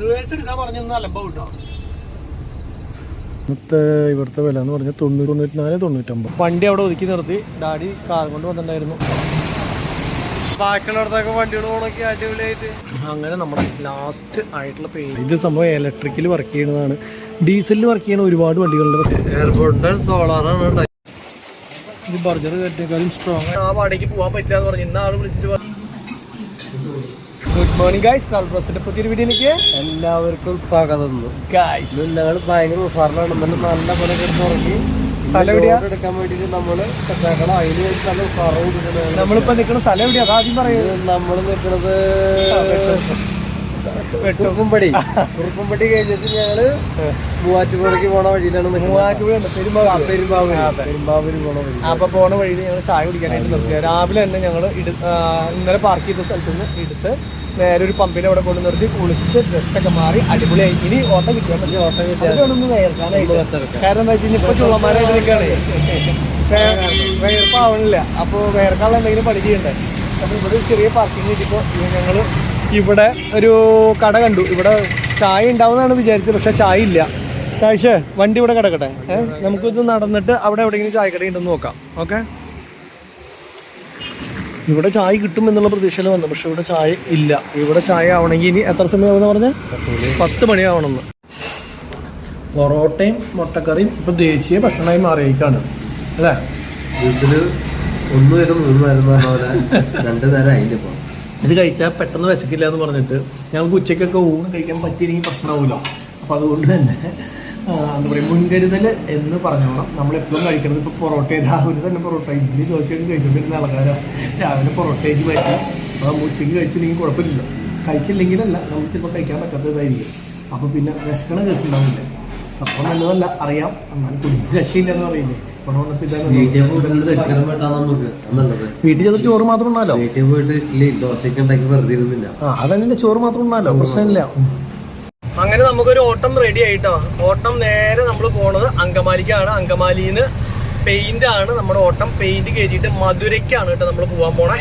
Reverse എടുക്കാൻ പറഞ്ഞൊന്നും അലമ്പ കിട്ടോ ഇന്നത്തെ ഇവിടുത്തെ വില എന്ന് പറഞ്ഞാൽ തൊണ്ണൂറ്റി തൊണ്ണൂറ്റി നാല് തൊണ്ണൂറ്റമ്പത്. വണ്ടി അവിടെ ഒതുക്കി നിർത്തി. ഡാഡി കാർ കൊണ്ട് വന്നിട്ടുണ്ടായിരുന്നു. ബാക്കിയുള്ളടത്തൊക്കെ വണ്ടികൾ ഓണൊക്കെ അടിപൊളിയായിട്ട്. അങ്ങനെ നമ്മുടെ ലാസ്റ്റ് ആയിട്ടുള്ള പേര് ഇത് സംഭവം ഇലക്ട്രിക്കൽ വർക്ക് ചെയ്യുന്നതാണ്. ഡീസലിൽ വർക്ക് ചെയ്യുന്ന ഒരുപാട് വണ്ടികളുണ്ട്. എയർപോർട്ട് സോളാറാണ് ഇത് ബർജർ കയറ്റിയേക്കാളും സ്ട്രോങ് ആ വാടകയ്ക്ക് പോകാൻ പറ്റില്ല എന്ന് പറഞ്ഞു. ഇന്നാൾ വിളിച്ചിട്ട് പറഞ്ഞു. മോർണിംഗ് ഗൈസ് കാൾ പ്രസിന്റെ പുതിയൊരു വീഡിയോയിലേക്ക് എല്ലാവർക്കും സ്വാഗതം. ഗൈസ് ഞങ്ങൾ ഭയങ്കര ഉഷാറിലാണ്. നമ്മൾ നല്ല പോലെ ഉറങ്ങി? എടുക്കാൻ വേണ്ടിട്ട് നമ്മൾ സെറ്റാക്കണം അതിന് വേണ്ടി നല്ല ഉഷാറും കിട്ടുന്നത് നമ്മളിപ്പോ നിൽക്കുന്ന സ്ഥലം എവിടെയാ? അതാദ്യം പറയുന്നത് നമ്മൾ നിൽക്കുന്നത് കുറുപ്പുംപടി. കുറുപ്പുംപടി കഴിഞ്ഞിട്ട് ഞങ്ങൾ മൂവാറ്റുപുഴയ്ക്ക് പോണ വഴിയിലാണ് മൂവാറ്റുപുഴ പെരുമ്പാവൂര്. പെരുമ്പാവൂര്. പോണ വഴി അപ്പൊ പോണ വഴി ഞങ്ങൾ ചായ കുടിക്കാനായിട്ട് നിർത്തി രാവിലെ തന്നെ ഞങ്ങൾ ഇന്നലെ പാർക്ക് ചെയ്ത സ്ഥലത്ത് നിന്ന് എടുത്ത് നേരെ ഒരു പമ്പിനെ അവിടെ കൊണ്ട് നിർത്തി കുളിച്ച് ഡ്രസ്സൊക്കെ മാറി അടിപൊളിയായി. ഇനി ഓട്ടം കിട്ടിയാൽ മതി. ഓട്ടം കിട്ടിയാൽ വേർക്കാനായിട്ട് കാരണം എന്താ വെച്ചാൽ ഇപ്പൊ ചുള്ളമാരായിട്ട് നിൽക്കുകയാണ് വേർപ്പാവണില്ല അപ്പോൾ വേർക്കാനുള്ള എന്തെങ്കിലും പണി ചെയ്യണ്ടേ? അപ്പോൾ ഇവിടെ ചെറിയ പാർക്കിംഗ് കിട്ടിയപ്പോൾ ഞങ്ങൾ ഇവിടെ ഒരു കട കണ്ടു. ഇവിടെ ചായ ഉണ്ടാവുന്നതാണ് വിചാരിച്ചത് പക്ഷെ ചായ ഇല്ല. കാഴ്ച വണ്ടി ഇവിടെ കിടക്കട്ടെ. നമുക്കിത് നടന്നിട്ട് അവിടെ എവിടെയെങ്കിലും ചായക്കട ഉണ്ടെന്ന് നോക്കാം. ഓക്കെ? ഇവിടെ ചായ കിട്ടും എന്നുള്ള പ്രതീക്ഷയിൽ വന്നു പക്ഷെ ഇവിടെ ചായ ഇല്ല. ഇവിടെ ചായ ആവണമെങ്കിൽ ഇനി എത്ര സമയമാവെന്ന് പറഞ്ഞ? പത്ത് മണിയാവണമെന്ന്. പൊറോട്ടയും മുട്ടക്കറിയും ഇപ്പൊ ദേശീയ ഭക്ഷണമായി മാറിയേക്കാണ് അല്ലേ? ഒന്നു ഇത് മൂന്ന് നേരം പറഞ്ഞ രണ്ടു നേരം അതിന്റെ ഇത് കഴിച്ചാൽ പെട്ടെന്ന് വിശക്കില്ല എന്ന് പറഞ്ഞിട്ട് ഞങ്ങൾക്ക് ഉച്ചയ്ക്കൊക്കെ ഊണ് കഴിക്കാൻ പറ്റിയില്ലെങ്കിൽ പ്രശ്നമാവില്ല അപ്പോൾ അതുകൊണ്ട് തന്നെ എന്താ പറയുക മുൻകരുതൽ എന്ന് പറഞ്ഞോളാം നമ്മളെപ്പോഴും കഴിക്കുന്നത് ഇപ്പോൾ പൊറോട്ട രാവിലെ തന്നെ പൊറോട്ട ഇഡ്ഡലി ദോശയൊക്കെ കഴിച്ചുകൊണ്ടിരുന്ന ആൾക്കാരാണ് രാവിലെ പൊറോട്ടയ്ക്ക് പറ്റി. അപ്പോൾ ഉച്ചയ്ക്ക് കഴിച്ചില്ലെങ്കിൽ കുഴപ്പമില്ല കഴിച്ചില്ലെങ്കിലല്ല നമുക്ക് ചിലപ്പോൾ കഴിക്കാൻ പറ്റാത്തതായിരിക്കും അപ്പോൾ പിന്നെ വിശക്കണ കേസ് ഉണ്ടാവില്ല. സംഭവം നല്ലതല്ല അറിയാം. എന്നാലും കുടിക്കും രക്ഷയില്ല എന്ന് ഇതാണ് വീട്ടിൽ ചെന്ന് ചോറ് മാത്രം ഉണ്ടല്ലോ വീട്ടിൽ പോയിട്ട് ഇഡ്ഡലി ദോശയൊക്കെ ഉണ്ടാക്കി വെറുതെ ഇരുന്നില്ല. ആ അതന്നെ ചോറ് മാത്രം ഉണ്ടല്ലോ പ്രശ്നമില്ല. അങ്ങനെ നമുക്കൊരു ഓട്ടം റെഡി ആയിട്ടോ? ഓട്ടം നേരെ നമ്മൾ പോണത് അങ്കമാലിക്കാണ്. അങ്കമാലിന്ന് പെയിന്റ് ആണ് നമ്മുടെ ഓട്ടം. പെയിന്റ് കയറ്റിയിട്ട് മധുരയ്ക്കാണ് കേട്ടോ നമ്മൾ പോകാൻ പോണേ.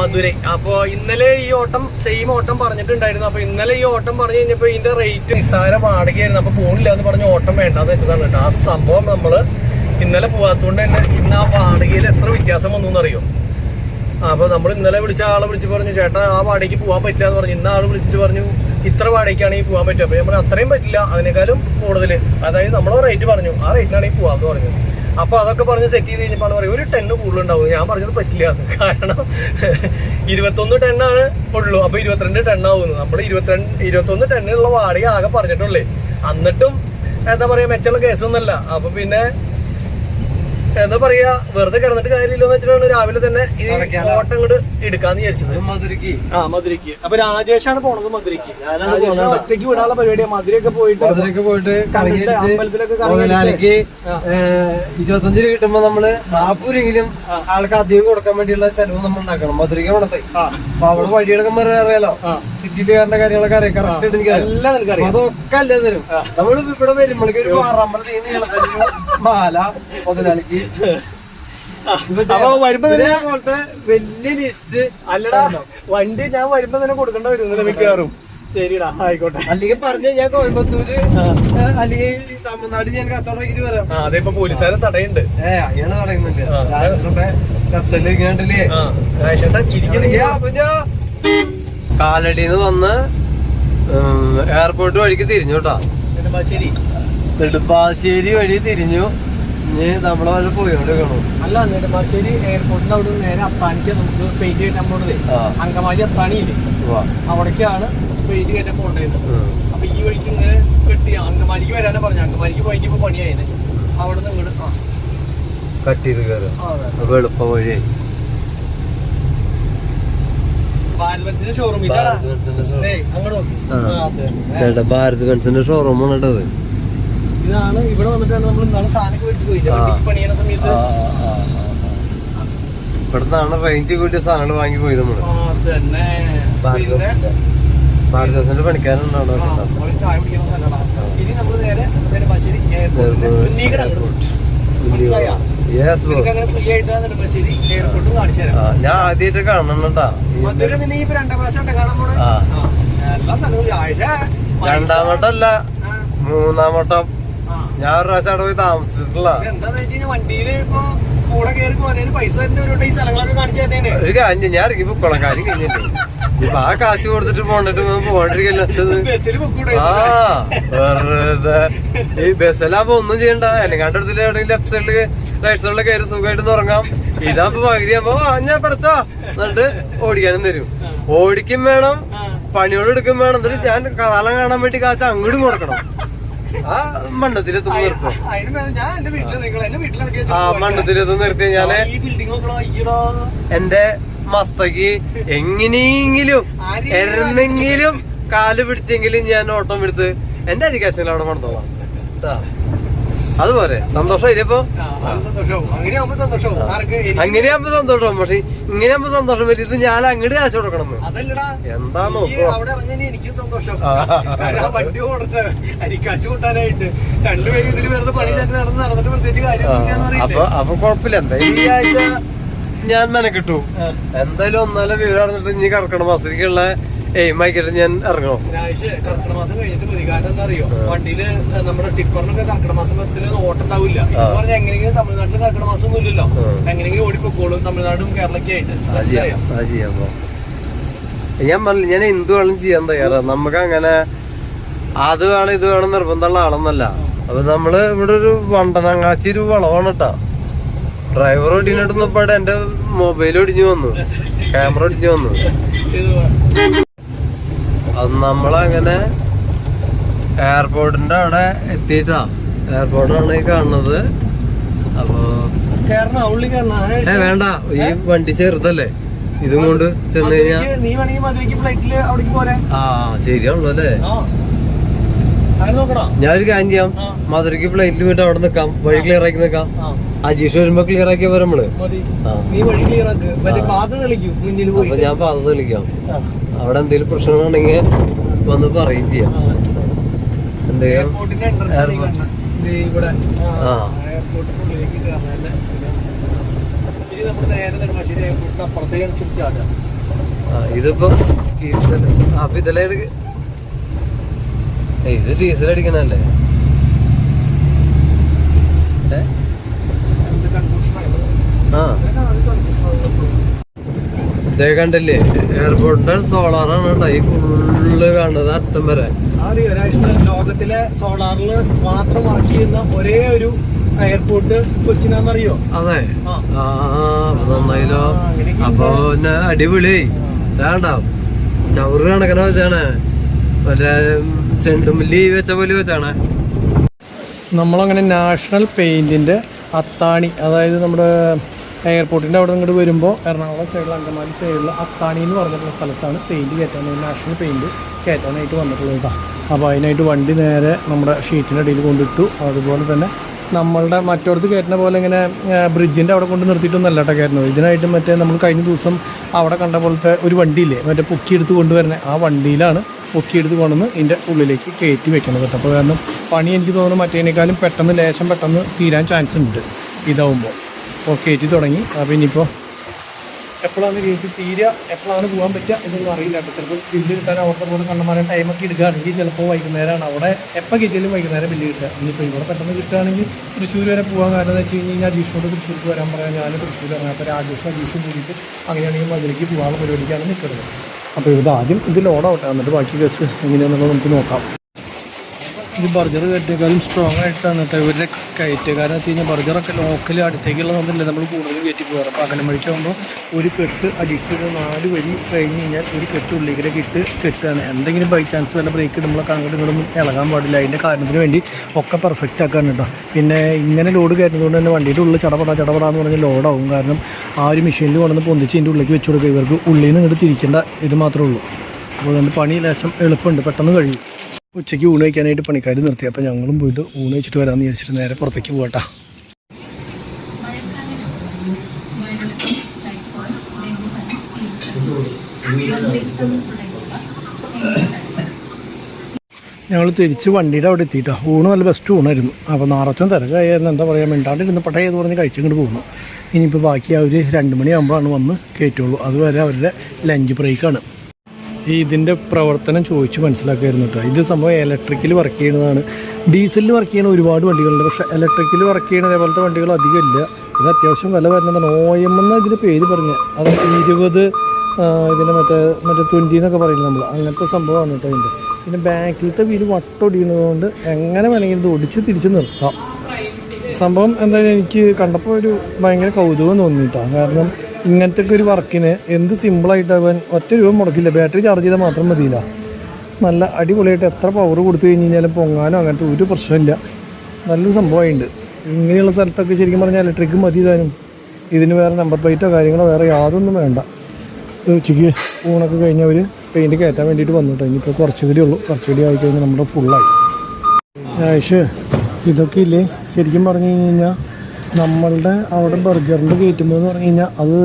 മധുരൈ. അപ്പോൾ ഇന്നലെ ഈ ഓട്ടം സെയിം ഓട്ടം പറഞ്ഞിട്ടുണ്ടായിരുന്നു. അപ്പോൾ ഇന്നലെ ഈ ഓട്ടം പറഞ്ഞു കഴിഞ്ഞപ്പോൾ ഇതിന്റെ റേറ്റ് നിസ്സാര വാടകയായിരുന്നു. അപ്പോൾ പോണില്ല എന്ന് പറഞ്ഞ് ഓട്ടം വേണ്ടെന്ന് വെച്ചതാണ് കേട്ടോ. ആ സംഭവം നമ്മൾ ഇന്നലെ പോകാത്തതുകൊണ്ട് തന്നെ ഇന്ന് ആ വാടകയിൽ എത്ര വ്യത്യാസം വന്നു എന്നറിയോ? അപ്പൊ നമ്മൾ ഇന്നലെ വിളിച്ച ആളെ വിളിച്ച് പറഞ്ഞു ചേട്ടാ ആ വാടകയ്ക്ക് പോവാൻ പറ്റില്ല എന്ന് പറഞ്ഞു. ഇന്ന ആൾ വിളിച്ചിട്ട് പറഞ്ഞു ഇത്ര വാടകയ്ക്കാണെങ്കിൽ പോവാൻ പറ്റും. അപ്പൊ നമ്മൾ അത്രയും പറ്റില്ല അതിനേക്കാളും കൂടുതൽ അതായത് നമ്മൾ റേറ്റ് പറഞ്ഞു ആ റേറ്റിനാണെങ്കിൽ പോകാമെന്ന് പറഞ്ഞു. അപ്പൊ അതൊക്കെ പറഞ്ഞ് സെറ്റ് ചെയ്ത് കഴിഞ്ഞപ്പോൾ പറയും ഒരു ടെന്ന് കൂടുതലുണ്ടാവും. ഞാൻ പറഞ്ഞത് പറ്റില്ല. കാരണം ഇരുപത്തൊന്ന് ടെണ്ണാണ് ഉള്ളൂ. അപ്പൊ ഇരുപത്തിരണ്ട് ടെണ്ണാവുന്നു നമ്മൾ ഇരുപത്തിരണ്ട് ഇരുപത്തൊന്ന് ടെണ്ണിലുള്ള വാടക ആകെ പറഞ്ഞിട്ടുള്ളേ. എന്നിട്ടും എന്താ പറയാ മെച്ചുള്ള കേസൊന്നല്ല അപ്പൊ പിന്നെ എന്താ പറയാ വെറുതെ കിടന്നിട്ട് കാര്യമില്ലെന്ന് വെച്ചിട്ടാണ് രാവിലെ തന്നെ ഈ. ഓട്ടം ഇങ്ങോട്ട് എടുക്കാന്ന് വിചാരിച്ചത്. മധുരക്ക് ആ മധുരക്ക് അപ്പൊ രാജേഷാണ് പോണത് മധുരക്ക്. ഒറ്റയ്ക്ക് വിടാനുള്ള പരിപാടിയാ. മധുരയൊക്കെ പോയിട്ട് മധുരക്ക് പോയിട്ട് അമ്പലത്തിലൊക്കെ. ഇരുപത്തഞ്ച് രൂപ കിട്ടുമ്പോ നമ്മൾ നാപ്പൂരെങ്കിലും ആൾക്ക് അധികം കൊടുക്കാൻ വേണ്ടിയുള്ള ചെലവ് നമ്മൾ ഉണ്ടാക്കണം. മധുരക്ക് പണത്തെ. അപ്പൊ അവിടെ വഴിയെടുക്കാൻ അറിയാലോ? ആ. കാര്യങ്ങളൊക്കെ അറിയാം. കറക്റ്റ് ആയിട്ട് എനിക്ക് എല്ലാം നിനക്കറിയാം അതൊക്കെ അല്ലേ തരും. നമ്മൾ ഇവിടെ വരുമ്പോഴേക്കും ഒരു പാറാമ്പള തീർന്ന് മാല മുതലാളിക്ക് അപ്പൊ വരുമ്പോ തന്നെ ഇതേപോലത്തെ വലിയ ലിസ്റ്റ് അല്ലടാ വണ്ടി ഞാൻ വരുമ്പോ തന്നെ കൊടുക്കേണ്ട വരും മിക്കവാറും. ശരിടാ ആയിക്കോട്ടെ. അല്ലെങ്കിൽ പറഞ്ഞ ഞാൻ കോയമ്പത്തൂര് അല്ലെങ്കിൽ തമിഴ്നാട് ഞാൻ കച്ചവടം വരാം. അതിപ്പോ പോലീസുകാരെ തടയുണ്ട് ഏ അയാൾ ഇരിക്കണ്ടില്ലേ ചിരിക്കണെങ്കിൽ കാലടിന്ന് വന്ന് എയർപോർട്ട് വഴിക്ക് തിരിഞ്ഞു കേട്ടോ. നെടുമ്പാശ്ശേരി. നെടുമ്പാശ്ശേരി വഴി തിരിഞ്ഞു. നമ്മളെ വരെ പോയോണ്ട് കാണും. അല്ല നെടുമ്പാശ്ശേരി എയർപോർട്ടിന്റെ അവിടെ നേരെ അത്താണിക്ക് നമുക്ക് പെയിന്റ് കയറ്റാൻ പോണത്. അങ്കമാലി അത്താണിയില്ലേ. അവിടേക്കാണ് പെയിന്റ് കയറ്റാൻ പോകേണ്ടത്. അപ്പൊ ഈ വഴിക്ക് ഇങ്ങനെ കെട്ടി അങ്കമാലിക്ക് വരാനാ പറഞ്ഞു അങ്കമാലിക്ക് പോയിക്ക് ഇപ്പൊ പണിയായിന് അവിടെ നിന്ന് ഇങ്ങോട്ട് കട്ട് ചെയ്ത് കയറും. അപ്പൊ എളുപ്പ വഴിയായി. ഭാരത് ബെൻസിന്റെ ഷോറൂം ഇതാടാ. ഭാരത് ബെൻസിന്റെ showroom. ഏയ്, അങ്ങോട്ട് നോക്ക്. ആ. ആ, അതെ. ചേട്ടാ ഷോറൂമാണ് കേട്ടത് ഇതാണ് ഇവിടെ വന്നിട്ടാണ് നമ്മൾ ഇന്നാണ് സാധനം എടുത്ത് പോയില്ല പണിയണ സമയത്ത്. ഇവിടുന്നാണ് റേഞ്ച് കൂട്ടിയ സാധനങ്ങൾ വാങ്ങി പോയത് നമ്മൾ. ഭാരതത്തിന്റെ തന്നെ ഭാരത് പിന്നെ ബെൻസിന്റെ ഭാരത് ബെൻസിന്റെ പണിക്കാരുണ്ട് അവിടെ നമ്മൾ ചായ സ്ഥലമാണ് ഇനി നമ്മൾ നേരെ നെടുമ്പാശ്ശേരി എയർപോർട്ടും ഞാൻ ആദ്യമായിട്ട് കാണണം കേട്ടാ മധുര നിന്നെ ഇപ്പൊ രണ്ടാം വട്ടം അല്ല. മൂന്നാം വട്ടം. ഞാൻ ഒരു പ്രാവശ്യം അവിടെ പോയി താമസിച്ചിട്ടില്ല ഒരു കാര്യം ചെയ്യ്, ഞാൻ ഇറങ്ങി പൊക്കോളാം കാര്യം കഴിഞ്ഞിട്ട്. ഇപ്പൊ ആ കാശ് കൊടുത്തിട്ട് പോണ്ടിട്ട് പോണ്ടിരിക്കല്ലത് ആ വെറുതെ. ഈ ബസ്സിലാകുമ്പോ ഒന്നും ചെയ്യണ്ട. എന്നെങ്ങാണ്ട് എടുത്തിട്ട് എവിടെയെങ്കിലും ലെഫ്റ്റ് സൈഡിൽ റൈറ്റ് സൈഡിൽ കയറി സുഖമായിട്ട് ഉറങ്ങാം. ഇതാകുമ്പോ പകുതി ആകുമ്പോ ഞാൻ പഠിച്ചോ? എന്നിട്ട് ഓടിക്കാനും തരും. ഓടിക്കും വേണം പണിയോട് എടുക്കും വേണം. എന്നിട്ട് ഞാൻ കാലം കാണാൻ വേണ്ടി കാച്ച അങ്ങോട്ടും കൊടുക്കണം. ആ മണ്ണത്തിലെത്തുമ്പോ നിർത്തും. ആ മണ്ണത്തിലെത്തും നിർത്തി ഞാൻ എന്റെ മസ്തക്ക് എങ്ങനെയെങ്കിലും എന്നെങ്കിലും കാൽ പിടിച്ചെങ്കിലും ഞാൻ ഓട്ടം എടുത്ത് എന്റെ അരികാശങ്ങൾ അവിടെ മറന്നോളാം ട്ടാ. അതുപോലെ സന്തോഷം ഇപ്പൊ? അങ്ങനെയാകുമ്പോ സന്തോഷം പക്ഷെ ഇങ്ങനെയാകുമ്പോ സന്തോഷം വരും ഇത് ഞാൻ അങ്ങോട്ട് കാശ് കൊടുക്കണം എന്താണോ എനിക്കും സന്തോഷം. വണ്ടി ഓടട്ടെ. അരിക്കാശ് കൂട്ടാനായിട്ട്. രണ്ടുപേരും ഇതിൽ വെറുതെ പണിയില്ലാണ്ട് നടന്ന് നടന്നിട്ട് പ്രത്യേകിച്ച് കാര്യം അപ്പൊ അപ്പൊ കുഴപ്പമില്ല. എന്താ ഈ ആഴ്ച ഞാൻ മെനക്കിട്ടു. എന്തായാലും ഒന്നാലും വിവരം അറിഞ്ഞിട്ട് ഇനി കറക്കണം മാസത്തേക്കുള്ള എയിം മൈക്കേട്ട് ഞാൻ ഇറങ്ങോ കർക്കിടക മാസം കഴിഞ്ഞിട്ട് മതി കാരണം എന്താ അറിയോ വണ്ടിയിൽ നമ്മുടെ ടിപ്പറിനൊക്കെ കർക്കിടക മാസത്തിൽ ഓട്ടം ഉണ്ടാവില്ല എന്ന് പറഞ്ഞാൽ എങ്ങനെയെങ്കിലും തമിഴ്നാട്ടിൽ കർക്കിടക മാസം ഒന്നും ഇല്ലല്ലോ ഉം. എങ്ങനെയെങ്കിലും ഓടിപ്പോക്കോളും. തമിഴ്നാടും കേരളയ്ക്ക് ആയിട്ട് അത് ചെയ്യാം അത് ചെയ്യാം അപ്പൊ. ഞാൻ പറഞ്ഞു ഞാൻ എന്ത് വേണം ചെയ്യാൻ തയ്യാറാ. നമുക്ക് അങ്ങനെ അത് വേണം ഇത് വേണം നിർബന്ധമുള്ള ആളൊന്നല്ല. അപ്പൊ നമ്മൾ ഇവിടെ ഒരു വണ്ടനങ്ങാച്ചി ഒരു വളവാണ് കേട്ടാ ഡ്രൈവർ ഒടിഞ്ഞിട്ടൊന്നും പാടെ എന്റെ മൊബൈൽ ഒടിഞ്ഞു വന്നു. ക്യാമറ ഒടിഞ്ഞു വന്നു. അത് നമ്മളങ്ങനെ എയർപോർട്ടിന്റെ അവിടെ എത്തിയിട്ടാ. എയർപോർട്ടാണ് ഈ കാണുന്നത്. അപ്പൊ കേറണ ഉള്ളി ഏ വേണ്ട. ഈ വണ്ടി ചെറുതല്ലേ? ഇതും കൊണ്ട് ചെന്ന് കഴിഞ്ഞാൽ ആ ശരിയാണല്ലോ അല്ലേ? ഞാനൊരു കാര്യം ചെയ്യാം. മധുരയ്ക്ക് ഫ്ലൈറ്റിൽ പോയിട്ട് അവിടെ നിൽക്കാം. വഴി ക്ലിയർ ആക്കി നിൽക്കാം. അജീഷ് വരുമ്പോ ക്ലിയർ ആക്കി. നമ്മൾ തെളിക്കും. അപ്പൊ പോയി ഞാൻ പാത വിളിക്കാം അവിടെ എന്തെങ്കിലും പ്രശ്നമുണ്ടെങ്കിൽ വന്ന് പറയും ചെയ്യാം. എന്തെങ്കിലും ആ. ഇതിപ്പോ അപ്പൊ ഇത് ഡീസൽ അടിക്കണല്ലേ ആ. ഇതേ കണ്ടില്ലേ? എയർപോർട്ടിന്റെ സോളാറാണ് കേട്ടോ. ഈ ഫുള്ള് കാണുന്നത് അറ്റം വരെ. ലോകത്തിലെ സോളാറിൽ മാത്രം വർക്ക് ചെയ്യുന്ന ഒരേ ഒരു എയർപോർട്ട് കൊച്ചിനാന്നറിയോ? അതെ. ആ. നന്നായില്ലോ. അപ്പൊ പിന്നെ അടിപൊളി. വേണ്ട ചവറ് കണക്കണ വെച്ചാണ്. മറ്റേ ചെണ്ടുമല്ലി വെച്ച പോലെ വെച്ചാണ്. നമ്മളങ്ങനെ നാഷണൽ പെയിന്റിന്റെ അത്താണി അതായത് നമ്മുടെ എയർപോർട്ടിന്റെ അവിടെ ഇങ്ങോട്ട് വരുമ്പോൾ എറണാകുളം സൈഡിൽ അങ്കമാലി സൈഡിൽ അത്താണി എന്ന് പറഞ്ഞിട്ടുള്ള സ്ഥലത്താണ് പെയിന്റ് കയറ്റാൻ നാഷണൽ പെയിന്റ് കയറ്റാനായിട്ട് വന്നിട്ടുള്ളത് കേട്ടോ അപ്പോൾ അതിനായിട്ട് വണ്ടി നേരെ നമ്മുടെ ഷീറ്റിന്റെ അടിയിൽ കൊണ്ടിട്ടു. അതുപോലെ തന്നെ നമ്മളുടെ മറ്റോടത്ത് കയറ്റുന്ന പോലെ ഇങ്ങനെ ബ്രിഡ്ജിന്റെ അവിടെ കൊണ്ട് നിർത്തിയിട്ടൊന്നല്ല കേട്ടോ കയറ്റുന്നത്. ഇതിനായിട്ട് മറ്റേ നമ്മൾ കഴിഞ്ഞ ദിവസം അവിടെ കണ്ട പോലത്തെ ഒരു വണ്ടിയില്ലേ മറ്റേ പൊക്കിയെടുത്ത് കൊണ്ടുവരുന്നത് ആ വണ്ടിയിലാണ് പൊക്കിയെടുത്ത് കൊണ്ടുവന്ന് ഇതിന്റെ ഉള്ളിലേക്ക് കയറ്റി വെക്കണം കേട്ടോ അപ്പോൾ കാരണം പണി എനിക്ക് തോന്നുന്നു മറ്റേതിനേക്കാളും പെട്ടെന്ന് ലേശം പെട്ടെന്ന് തീരാൻ ചാൻസ് ഉണ്ട് ഇതാവുമ്പോൾ അപ്പോൾ കയറ്റി തുടങ്ങി. അപ്പോൾ ഇനിയിപ്പോൾ എപ്പോഴാണ് കയറ്റി തീരുക എപ്പോഴാണ് പോകാൻ പറ്റുക എന്നൊന്നും അറിയില്ല കേട്ടോ. ചിലപ്പോൾ ബില്ല് കിട്ടാൻ അവിടുത്തെ കൂടെ കണ്ണമാരെ ടൈമൊക്കെ എടുക്കുകയാണെങ്കിൽ ചിലപ്പോൾ വൈകുന്നേരമാണ് അവിടെ എപ്പോൾ കിട്ടിയാലും വൈകുന്നേരം ബില്ല് കിട്ടുക. ഇനിയിപ്പോൾ ഇവിടെ പെട്ടെന്ന് കിട്ടുകയാണെങ്കിൽ തൃശ്ശൂർ വരെ പോകാൻ കാരണം എന്ന് വെച്ച് കഴിഞ്ഞാൽ അജീഷിനോട് തൃശ്ശൂർക്ക് വരാൻ പറയാം ഞാൻ തൃശ്ശൂർ ഇറങ്ങാം. അപ്പോൾ രാജേഷും അജീഷും കൂടിയിട്ട് അങ്ങനെയാണെങ്കിൽ മധുരയ്ക്ക് പോകാനുള്ള പരിപാടിക്കാണ് നിൽക്കുന്നത്. അപ്പോൾ ഇത് ആദ്യം ഇത് ലോഡാവട്ടെ എന്നിട്ട് ബാക്കി കേസ് എങ്ങനെയാണെന്നുള്ളത് നമുക്ക് നോക്കാം. ഇത് ബർജർ കയറ്റേക്കാളും സ്ട്രോങ് ആയിട്ടാണ് കേട്ടോ ഇവരുടെ കയറ്റുക കാരണം വെച്ച് കഴിഞ്ഞാൽ ബർജറൊക്കെ ലോക്കൽ അടുത്തേക്കുള്ള ഒന്നല്ല നമ്മൾ കൂടുതലും കയറ്റി പോകാറ് അപ്പോൾ അങ്ങനെ വഴിക്കാകുമ്പോൾ ഒരു കെട്ട് അടിച്ച് നാല് വരി കഴിഞ്ഞ് കഴിഞ്ഞാൽ ഒരു കെട്ട് ഉള്ളിലേക്ക് ഇട്ട് കെട്ടാണ്. എന്തെങ്കിലും ബൈ ചാൻസ് വല്ല ബ്രേക്ക് ഇടുമ്പോഴൊക്കെ അങ്ങോട്ടും ഇളകാൻ പാടില്ല. അതിന്റെ കാരണത്തിന് വേണ്ടി ഒക്കെ പെർഫെക്റ്റ് ആക്കാണ് കേട്ടോ പിന്നെ ഇങ്ങനെ ലോഡ് കയറ്റുന്നതുകൊണ്ട് തന്നെ വണ്ടിയുടെ ഉള്ളിൽ ചടപടാ ചടപട എന്ന് പറഞ്ഞാൽ ലോഡാവും കാരണം ആ ഒരു മെഷീനിൽ കൊണ്ടുവന്ന് പൊന്തിച്ച് ഇതിന്റെ ഉള്ളിലേക്ക് വെച്ച് കൊടുക്കുക. ഇവർക്ക് ഉള്ളിൽ നിന്ന് ഇങ്ങോട്ട് തിരിക്കേണ്ട ഇത് മാത്രമേ ഉള്ളൂ. അപ്പോൾ അതുകൊണ്ട് പണി ലേശം എളുപ്പമുണ്ട്. പെട്ടെന്ന് കഴിയും. ഉച്ചയ്ക്ക് ഊണ് കഴിക്കാനായിട്ട് പണിക്കാർ നിർത്തി. അപ്പോൾ ഞങ്ങളും പോയിട്ട് ഊണ് കഴിച്ചിട്ട് വരാമെന്ന് വിചാരിച്ചിട്ട് നേരെ പുറത്തേക്ക് പോകട്ടാ ഞങ്ങൾ തിരിച്ച് വണ്ടിയുടെ അവിടെ എത്തിയിട്ടാ. ഊണ് നല്ല ബെസ്റ്റ് ഊണായിരുന്നു. അപ്പോൾ നാറച്ചും തിരക്കായിരുന്നു എന്താ പറയുക മിണ്ടാണ്ടിരുന്ന് പട്ടേ എന്ന് പറഞ്ഞ് കഴിച്ചിങ്ങോട്ട് പോകുന്നു ഇനിയിപ്പോൾ ബാക്കി അവർ രണ്ട് മണിയാകുമ്പോഴാണ് വന്ന് കയറ്റുള്ളൂ അതുവരെ അവരുടെ ലഞ്ച് ബ്രേക്കാണ് ഈ ഇതിന്റെ പ്രവർത്തനം ചോദിച്ച് മനസ്സിലാക്കായിരുന്നു കേട്ടോ. ഇത് സംഭവം ഇലക്ട്രിക്കൽ വർക്ക് ചെയ്യുന്നതാണ്. ഡീസലിൽ വർക്ക് ചെയ്യുന്ന ഒരുപാട് വണ്ടികളുണ്ട്. പക്ഷേ ഇലക്ട്രിക്കൽ വർക്ക് ചെയ്യുന്ന അതേപോലത്തെ വണ്ടികൾ അധികമില്ല ഇത് അത്യാവശ്യം വില വരുന്നതാണ് ഒ എം എന്ന ഇതിന് പേര് പറഞ്ഞു. അത് ഇരുപത് ഇതിന്റെ മറ്റേ മറ്റേ ട്വന്റി എന്നൊക്കെ പറയുന്നത് നമ്മൾ അങ്ങനത്തെ സംഭവമാണ് കേട്ടോ ഇതിന്റെ പിന്നെ ബാക്കിലത്തെ വീൽ വട്ടൊടിയുന്നതുകൊണ്ട് എങ്ങനെ വേണമെങ്കിലും ഇത് ഒടിച്ച് തിരിച്ച് നിർത്താം. സംഭവം എന്തായാലും എനിക്ക് കണ്ടപ്പോൾ ഒരു ഭയങ്കര കൗതുകം തോന്നിയിട്ടാണ് കാരണം ഇങ്ങനത്തെ ഒക്കെ ഒരു വർക്കിന് എന്ത് സിമ്പിളായിട്ട് അവൻ ഒറ്റ രൂപ മുടക്കില്ല. ബാറ്ററി ചാർജ് ചെയ്താൽ മാത്രം മതിയില്ല. നല്ല അടിപൊളിയായിട്ട് എത്ര പവർ കൊടുത്തു കഴിഞ്ഞ് കഴിഞ്ഞാലും പൊങ്ങാനോ അങ്ങനത്തെ ഒരു പ്രശ്നമില്ല. നല്ലൊരു സംഭവമായിട്ടുണ്ട് ഇങ്ങനെയുള്ള സ്ഥലത്തൊക്കെ ശരിക്കും പറഞ്ഞാൽ ഇലക്ട്രിക് മതി താനും ഇതിന് വേറെ നമ്പർ പ്ലേറ്റോ കാര്യങ്ങളോ വേറെ യാതൊന്നും വേണ്ട. ഉച്ചയ്ക്ക് ഊണൊക്കെ കഴിഞ്ഞവർ പെയിന്റ് കയറ്റാൻ വേണ്ടിയിട്ട് വന്നിട്ടോ ഇനിയിപ്പോൾ കുറച്ച് കൂടി ഉള്ളൂ. കുറച്ച് കൂടി ആയിക്കഴിഞ്ഞാൽ നമ്മുടെ ഫുള്ളായി ആയിഷ് ഇതൊക്കെ ഇല്ലേ? ശരിക്കും പറഞ്ഞു കഴിഞ്ഞ് കഴിഞ്ഞാൽ നമ്മളുടെ അവിടെ ബർജറിന്റെ കയറ്റുമ്പോൾ എന്ന് പറഞ്ഞു കഴിഞ്ഞാൽ അത്